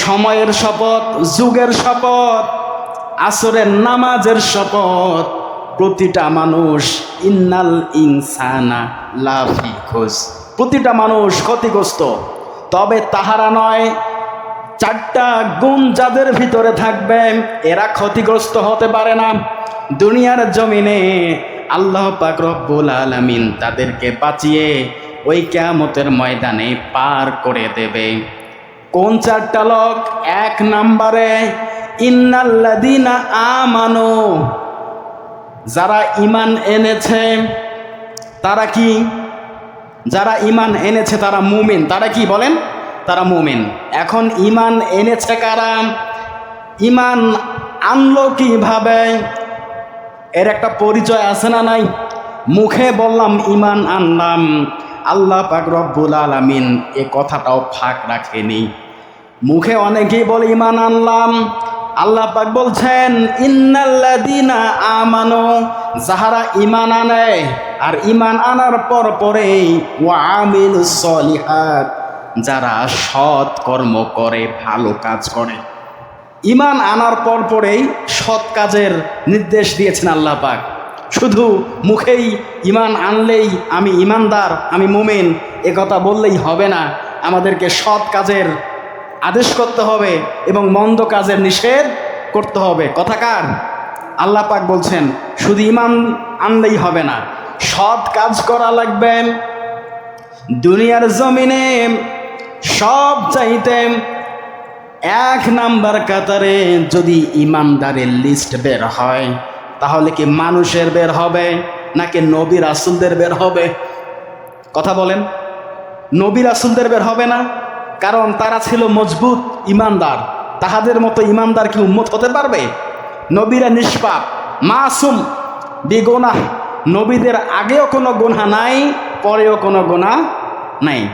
সময়ের শপথ, যুগের শপথ, আসরের নামাজের শপথ, প্রতিটা মানুষ ইন্নাল ইনসানা লাফি খোঁজ। প্রতিটা মানুষ ক্ষতিগ্রস্ত। তবে তাহারা নয়, চারটা গুণ যাদের ভিতরে থাকবে, এরা ক্ষতিগ্রস্ত হতে পারে না। দুনিয়ার জমিনে আল্লাহ পাক রব্বুল আলামিন তাদেরকে বাঁচিয়ে ওই কেয়ামতের ময়দানে পার করে দেবে। কোন চারটা লোক? এক নাম্বারে ইন্নাল্লাদিনা আমানো। যারা ইমান এনেছে, তারা কি? যারা ইমান এনেছে, তারা মুমিন। তারা কি বলেন? তারা মুমিন। এখন ইমান এনেছে কারা? ইমান আনলো কীভাবে? এর একটা পরিচয় আছে না নাই? মুখে বললাম ইমান আনলাম। আল্লাহ পাক রব্বুল আলামিন এ কথাটাও ফাঁক রাখেনি। মুখে অনেকেই বলে ইমান আনলাম। আল্লাহ পাক বলছেন ইন্নাল্লাদিনা আমানো। যাহারা ইমান আনে আর ইমান আনার পর পরেই, ওয়া আমিল সলিহাত। যারা সৎ কর্ম করে, ভালো কাজ করে। ইমান আনার পর পরেই সৎ কাজের নির্দেশ দিয়েছেন আল্লাহ পাক। শুধু মুখেই ইমান আনলেই আমি ইমানদার, আমি মুমিন, এ কথা বললেই হবে না। আমাদেরকে সৎ কাজের আদেশ করতে হবে এবং মন্দ কাজের নিষেধ করতে হবে। কথাকার আল্লাহ পাক বলছেন, শুধু ইমান আনলেই হবে না, সৎ কাজ করা লাগবে। দুনিয়ার জমিনে সব চাইতে এক নাম্বার কাতারে যদি ইমানদারের লিস্ট বের হয় তাহলে কি মানুষের বের হবে নাকি নবী রাসুলদের বের হবে? কথা বলেন। নবী রাসুলদের বের হবে না? কারণ তারা ছিল মজবুত ইমানদার। তাহাদের মতো ইমানদার কি উম্মত হতে পারবে? নবীরা নিষ্পাপ, মাসুম বেগোনা নবীদের আগেও কোনো গোনা নাই, পরেও কোনো গোনা নাই।